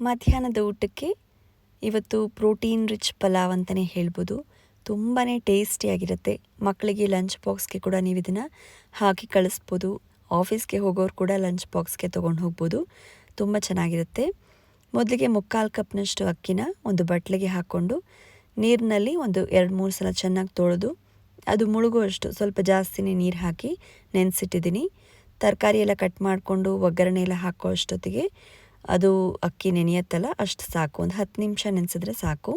ಮಧ್ಯಾಹ್ನದ ಊಟಕ್ಕೆ ಇವತ್ತು ಪ್ರೋಟೀನ್ ರಿಚ್ ಪಲಾವ್ ಅಂತಲೇ ಹೇಳ್ಬೋದು. ತುಂಬಾ ಟೇಸ್ಟಿಯಾಗಿರುತ್ತೆ ಮಕ್ಕಳಿಗೆ ಲಂಚ್ ಬಾಕ್ಸ್ಗೆ ಕೂಡ ನೀವು ಇದನ್ನು ಹಾಕಿ ಕಳಿಸ್ಬೋದು. ಆಫೀಸ್ಗೆ ಹೋಗೋರು ಕೂಡ ಲಂಚ್ ಬಾಕ್ಸ್ಗೆ ತೊಗೊಂಡು ಹೋಗ್ಬೋದು. ತುಂಬ ಚೆನ್ನಾಗಿರುತ್ತೆ. ಮೊದಲಿಗೆ ಮುಕ್ಕಾಲು ಕಪ್ನಷ್ಟು ಅಕ್ಕಿನ ಒಂದು ಬಟ್ಲಿಗೆ ಹಾಕ್ಕೊಂಡು ನೀರಿನಲ್ಲಿ ಒಂದು ಎರಡು ಮೂರು ಸಲ ಚೆನ್ನಾಗಿ ತೊಳೆದು ಅದು ಮುಳುಗುವಷ್ಟು ಸ್ವಲ್ಪ ಜಾಸ್ತಿನೇ ನೀರು ಹಾಕಿ ನೆನೆಸಿಟ್ಟಿದ್ದೀನಿ. ತರಕಾರಿ ಎಲ್ಲ ಕಟ್ ಮಾಡಿಕೊಂಡು ಒಗ್ಗರಣೆ ಎಲ್ಲ ಹಾಕೋ ಅಷ್ಟೊತ್ತಿಗೆ ಅದು ಅಕ್ಕಿ ನೆನೆಯತ್ತಲ್ಲ, ಅಷ್ಟು ಸಾಕು. ಒಂದು ಹತ್ತು ನಿಮಿಷ ನೆನೆಸಿದ್ರೆ ಸಾಕು.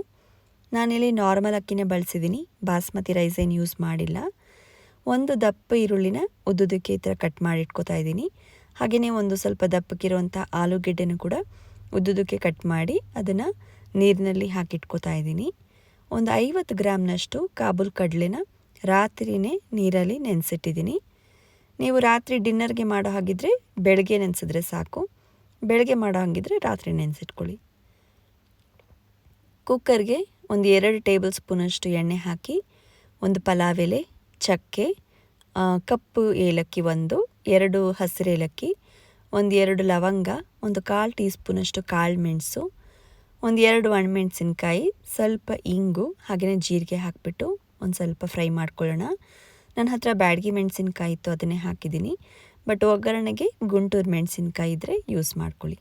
ನಾನಿಲ್ಲಿ ನಾರ್ಮಲ್ ಅಕ್ಕಿನೇ ಬಳಸಿದ್ದೀನಿ ಬಾಸ್ಮತಿ ರೈಸ್ ಏನು ಯೂಸ್ ಮಾಡಿಲ್ಲ. ಒಂದು ದಪ್ಪ ಈರುಳ್ಳಿನ ಉದ್ದುದಕ್ಕೆ ಈ ಥರ ಕಟ್ ಮಾಡಿ ಇಟ್ಕೋತಾ ಇದ್ದೀನಿ. ಹಾಗೆಯೇ ಒಂದು ಸ್ವಲ್ಪ ದಪ್ಪಕ್ಕಿರುವಂಥ ಆಲೂಗೆಡ್ಡೆನೂ ಕೂಡ ಉದ್ದುದಕ್ಕೆ ಕಟ್ ಮಾಡಿ ಅದನ್ನು ನೀರಿನಲ್ಲಿ ಹಾಕಿಟ್ಕೋತಾ ಇದ್ದೀನಿ. ಒಂದು ಐವತ್ತು ಗ್ರಾಮ್ನಷ್ಟು ಕಾಬೂಲ್ ಕಡಲೆನ ರಾತ್ರಿನೇ ನೀರಲ್ಲಿ ನೆನೆಸಿಟ್ಟಿದ್ದೀನಿ. ನೀವು ರಾತ್ರಿ ಡಿನ್ನರ್ಗೆ ಮಾಡೋ ಹಾಗಿದ್ರೆ ಬೆಳಗ್ಗೆ ನೆನೆಸಿದ್ರೆ ಸಾಕು. ಬೆಳಗ್ಗೆ ಮಾಡೋ ಹಾಗಿದ್ರೆ ರಾತ್ರಿ ನೆನೆಸಿಟ್ಕೊಳ್ಳಿ. ಕುಕ್ಕರ್ಗೆ ಒಂದು ಎರಡು ಟೇಬಲ್ ಸ್ಪೂನಷ್ಟು ಎಣ್ಣೆ ಹಾಕಿ, ಒಂದು ಪಲಾವ್ ಎಲೆ, ಚಕ್ಕೆ ಕಪ್ಪು ಏಲಕ್ಕಿ ಒಂದು, ಎರಡು ಹಸಿರು ಏಲಕ್ಕಿ, ಒಂದು ಎರಡು ಲವಂಗ, ಒಂದು ಕಾಲು ಟೀ ಸ್ಪೂನಷ್ಟು ಕಾಳು ಮೆಣಸು, ಒಂದು ಎರಡು ಒಣಮೆಣಸಿನ್ಕಾಯಿ, ಸ್ವಲ್ಪ ಇಂಗು ಹಾಗೆಯೇ ಜೀರಿಗೆ ಹಾಕಿಬಿಟ್ಟು ಒಂದು ಸ್ವಲ್ಪ ಫ್ರೈ ಮಾಡ್ಕೊಳ್ಳೋಣ. ನನ್ನ ಹತ್ರ ಬ್ಯಾಡಗಿ ಮೆಣಸಿನ್ಕಾಯಿ ಇತ್ತು, ಅದನ್ನೇ ಹಾಕಿದ್ದೀನಿ. ಬಟ್ ಒಗ್ಗರಣೆಗೆ ಗುಂಟೂರು ಮೆಣಸಿನ್ಕಾಯಿ ಇದ್ದರೆ ಯೂಸ್ ಮಾಡ್ಕೊಳ್ಳಿ.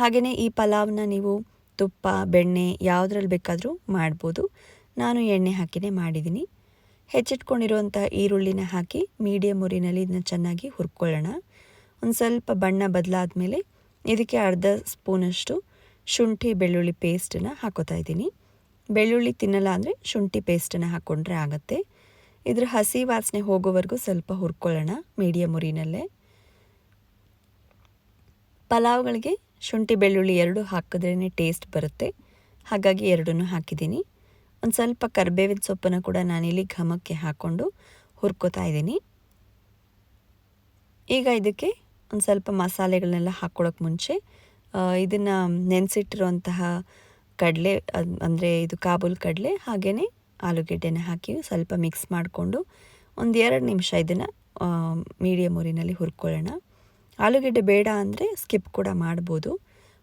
ಹಾಗೆಯೇ ಈ ಪಲಾವ್ನ ನೀವು ತುಪ್ಪ, ಬೆಣ್ಣೆ ಯಾವುದ್ರಲ್ಲಿ ಬೇಕಾದರೂ ಮಾಡ್ಬೋದು. ನಾನು ಎಣ್ಣೆ ಹಾಕಿನೇ ಮಾಡಿದ್ದೀನಿ. ಹೆಚ್ಚಿಟ್ಕೊಂಡಿರುವಂಥ ಈರುಳ್ಳಿನ ಹಾಕಿ ಮೀಡಿಯಂ ಉರಿನಲ್ಲಿ ಇದನ್ನ ಚೆನ್ನಾಗಿ ಹುರ್ಕೊಳ್ಳೋಣ. ಒಂದು ಸ್ವಲ್ಪ ಬಣ್ಣ ಬದಲಾದ ಮೇಲೆ ಇದಕ್ಕೆ ಅರ್ಧ ಸ್ಪೂನಷ್ಟು ಶುಂಠಿ, ಬೆಳ್ಳುಳ್ಳಿ ಪೇಸ್ಟನ್ನು ಹಾಕೋತಾ ಇದ್ದೀನಿ. ಬೆಳ್ಳುಳ್ಳಿ ತಿನ್ನಲ್ಲ ಅಂದರೆ ಶುಂಠಿ ಪೇಸ್ಟನ್ನು ಹಾಕ್ಕೊಂಡ್ರೆ ಆಗುತ್ತೆ. ಇದ್ರ ಹಸಿ ವಾಸನೆ ಹೋಗೋವರೆಗೂ ಸ್ವಲ್ಪ ಹುರ್ಕೊಳ್ಳೋಣ ಮೀಡಿಯಮ್ ಉರಿನಲ್ಲೇ. ಪಲಾವ್ಗಳಿಗೆ ಶುಂಠಿ ಬೆಳ್ಳುಳ್ಳಿ ಎರಡು ಹಾಕಿದ್ರೇ ಟೇಸ್ಟ್ ಬರುತ್ತೆ. ಹಾಗಾಗಿ ಎರಡನ್ನೂ ಹಾಕಿದ್ದೀನಿ. ಒಂದು ಸ್ವಲ್ಪ ಕರ್ಬೇವಿನ ಸೊಪ್ಪನ್ನು ಕೂಡ ನಾನಿಲ್ಲಿ ಘಮಕ್ಕೆ ಹಾಕ್ಕೊಂಡು ಹುರ್ಕೋತಾ ಇದ್ದೀನಿ. ಈಗ ಇದಕ್ಕೆ ಒಂದು ಸ್ವಲ್ಪ ಮಸಾಲೆಗಳನ್ನೆಲ್ಲ ಹಾಕ್ಕೊಳ್ಳೋಕೆ ಮುಂಚೆ ಇದನ್ನು ನೆನೆಸಿಟ್ಟಿರುವಂತಹ ಕಡಲೆ ಅಂದರೆ ಇದು ಕಾಬೂಲ್ ಕಡಲೆ ಹಾಗೆಯೇ ಆಲೂಗೆಡ್ಡೆನ ಹಾಕಿ ಸ್ವಲ್ಪ ಮಿಕ್ಸ್ ಮಾಡಿಕೊಂಡು ಒಂದು ಎರಡು ನಿಮಿಷ ಇದನ್ನು ಮೀಡಿಯಮ್ ಊರಿನಲ್ಲಿ ಹುರ್ಕೊಳ್ಳೋಣ. ಆಲೂಗೆಡ್ಡೆ ಬೇಡ ಅಂದರೆ ಸ್ಕಿಪ್ ಕೂಡ ಮಾಡ್ಬೋದು,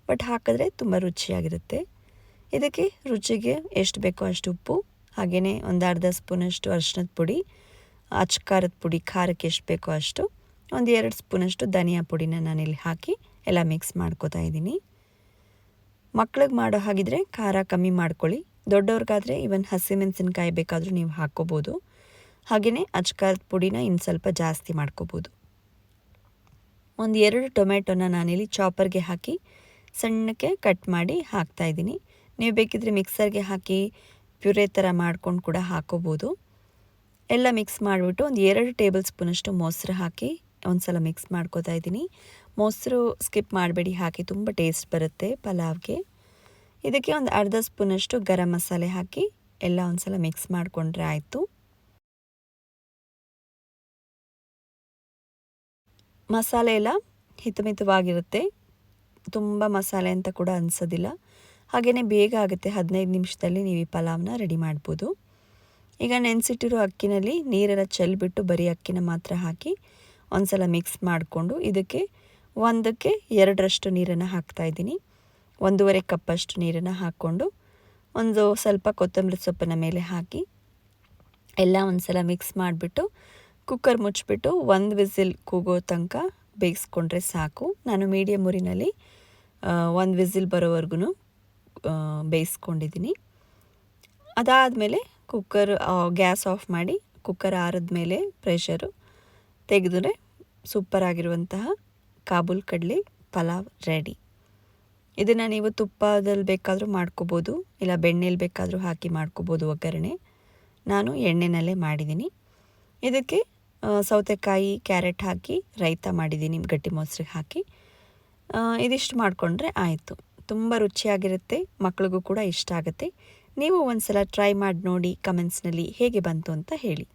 ಬಟ್ ಹಾಕಿದ್ರೆ ತುಂಬ ರುಚಿಯಾಗಿರುತ್ತೆ. ಇದಕ್ಕೆ ರುಚಿಗೆ ಎಷ್ಟು ಬೇಕೋ ಅಷ್ಟು ಉಪ್ಪು ಹಾಗೆಯೇ ಒಂದು ಅರ್ಧ ಸ್ಪೂನಷ್ಟು ಅರ್ಶಿನದ ಪುಡಿ, ಅಚ್ಕಾರದ ಪುಡಿ, ಖಾರಕ್ಕೆ ಎಷ್ಟು ಬೇಕೋ ಅಷ್ಟು, ಒಂದು ಎರಡು ಸ್ಪೂನಷ್ಟು ಧನಿಯಾ ಪುಡಿನ ನಾನಿಲ್ಲಿ ಹಾಕಿ ಎಲ್ಲ ಮಿಕ್ಸ್ ಮಾಡ್ಕೋತಾ ಇದ್ದೀನಿ. ಮಕ್ಳಿಗೆ ಮಾಡೋ ಹಾಗಿದ್ರೆ ಖಾರ ಕಮ್ಮಿ ಮಾಡ್ಕೊಳ್ಳಿ. ದೊಡ್ಡವ್ರಿಗಾದರೆ ಇವನ್ ಹಸಿಮೆಣಸಿನ್ಕಾಯಿ ಬೇಕಾದರೂ ನೀವು ಹಾಕ್ಕೋಬೋದು. ಹಾಗೆಯೇ ಅಚ್ಕಾರದ ಪುಡಿನ ಇನ್ನು ಸ್ವಲ್ಪ ಜಾಸ್ತಿ ಮಾಡ್ಕೋಬೋದು. ಒಂದು ಎರಡು ಟೊಮೆಟೊನ ನಾನಿಲ್ಲಿ ಚಾಪರ್ಗೆ ಹಾಕಿ ಸಣ್ಣಕ್ಕೆ ಕಟ್ ಮಾಡಿ ಹಾಕ್ತಾಯಿದ್ದೀನಿ ನೀವು ಬೇಕಿದ್ರೆ ಮಿಕ್ಸರ್ಗೆ ಹಾಕಿ ಪ್ಯೂರೆ ಥರ ಮಾಡ್ಕೊಂಡು ಕೂಡ ಹಾಕೋಬೋದು ಎಲ್ಲ ಮಿಕ್ಸ್ ಮಾಡಿಬಿಟ್ಟು ಒಂದು ಎರಡು ಟೇಬಲ್ ಸ್ಪೂನಷ್ಟು ಮೊಸರು ಹಾಕಿ ಒಂದು ಸಲ ಮಿಕ್ಸ್ ಮಾಡ್ಕೋತಾ ಇದ್ದೀನಿ. ಮೊಸರು ಸ್ಕಿಪ್ ಮಾಡಬೇಡಿ, ಹಾಕಿ ತುಂಬ ಟೇಸ್ಟ್ ಬರುತ್ತೆ ಪಲಾವ್ಗೆ. ಇದಕ್ಕೆ ಒಂದು ಅರ್ಧ ಸ್ಪೂನಷ್ಟು ಗರಂ ಮಸಾಲೆ ಹಾಕಿ ಎಲ್ಲ ಒಂದ್ಸಲ ಮಿಕ್ಸ್ ಮಾಡಿಕೊಂಡ್ರೆ ಆಯಿತು. ಮಸಾಲೆ ಎಲ್ಲ ಹಿತಮಿತವಾಗಿರುತ್ತೆ ತುಂಬ ಮಸಾಲೆ ಅಂತ ಕೂಡ ಅನಿಸೋದಿಲ್ಲ. ಹಾಗೆಯೇ ಬೇಗ ಆಗುತ್ತೆ. ಹದಿನೈದು ನಿಮಿಷದಲ್ಲಿ ನೀವು ಈ ಪಲಾವ್ನ ರೆಡಿ ಮಾಡ್ಬೋದು. ಈಗ ನೆನೆಸಿಟ್ಟಿರೋ ಅಕ್ಕಿನಲ್ಲಿ ನೀರೆಲ್ಲ ಚೆಲ್ಬಿಟ್ಟು ಬರೀ ಅಕ್ಕಿನ ಮಾತ್ರ ಹಾಕಿ ಒಂದು ಸಲ ಮಿಕ್ಸ್ ಮಾಡಿಕೊಂಡು ಇದಕ್ಕೆ ಒಂದಕ್ಕೆ ಎರಡರಷ್ಟು ನೀರನ್ನು ಹಾಕ್ತಾಯಿದ್ದೀನಿ ಒಂದೂವರೆ ಕಪ್ಪಷ್ಟು ನೀರನ್ನು ಹಾಕ್ಕೊಂಡು ಒಂದು ಸ್ವಲ್ಪ ಕೊತ್ತಂಬರಿ ಸೊಪ್ಪಿನ ಮೇಲೆ ಹಾಕಿ ಎಲ್ಲ ಒಂದು ಸಲ ಮಿಕ್ಸ್ ಮಾಡಿಬಿಟ್ಟು ಕುಕ್ಕರ್ ಮುಚ್ಚಿಬಿಟ್ಟು ಒಂದು ವಿಸಿಲ್ ಕೂಗೋ ತನಕ ಬೇಯಿಸ್ಕೊಂಡ್ರೆ ಸಾಕು. ನಾನು ಮೀಡಿಯಮ್ ಊರಿನಲ್ಲಿ ಒಂದು ವಿಸಿಲ್ ಬರೋವರೆಗೂ ಬೇಯಿಸ್ಕೊಂಡಿದ್ದೀನಿ. ಅದಾದಮೇಲೆ ಕುಕ್ಕರ್ ಗ್ಯಾಸ್ ಆಫ್ ಮಾಡಿ ಕುಕ್ಕರ್ ಆರಿದ ಮೇಲೆ ಪ್ರೆಷರು ತೆಗೆದ್ರೆ ಸೂಪರಾಗಿರುವಂತಹ ಕಾಬೂಲ್ ಕಡಲೆ ಪಲಾವ್ ರೆಡಿ ಇದನ್ನು ನೀವು ತುಪ್ಪದಲ್ಲಿ ಬೇಕಾದರೂ ಮಾಡ್ಕೋಬೋದು, ಇಲ್ಲ ಬೆಣ್ಣೆಲಿ ಬೇಕಾದರೂ ಹಾಕಿ ಮಾಡ್ಕೋಬೋದು ಒಗ್ಗರಣೆ. ನಾನು ಎಣ್ಣೆನಲ್ಲೇ ಮಾಡಿದ್ದೀನಿ. ಇದಕ್ಕೆ ಸೌತೆಕಾಯಿ, ಕ್ಯಾರೆಟ್ ಹಾಕಿ, ರೈತ ಮಾಡಿದ್ದೀನಿ, ಗಟ್ಟಿ ಮೊಸರಿಗೆ ಹಾಕಿ. ಇದಿಷ್ಟು ಮಾಡಿಕೊಂಡ್ರೆ ಆಯಿತು. ತುಂಬ ರುಚಿಯಾಗಿರುತ್ತೆ, ಮಕ್ಳಿಗೂ ಕೂಡ ಇಷ್ಟ ಆಗುತ್ತೆ. ನೀವು ಒಂದು ಸಲ ಟ್ರೈ ಮಾಡಿ ನೋಡಿ, ಕಮೆಂಟ್ಸ್ನಲ್ಲಿ ಹೇಗೆ ಬಂತು ಅಂತ ಹೇಳಿ.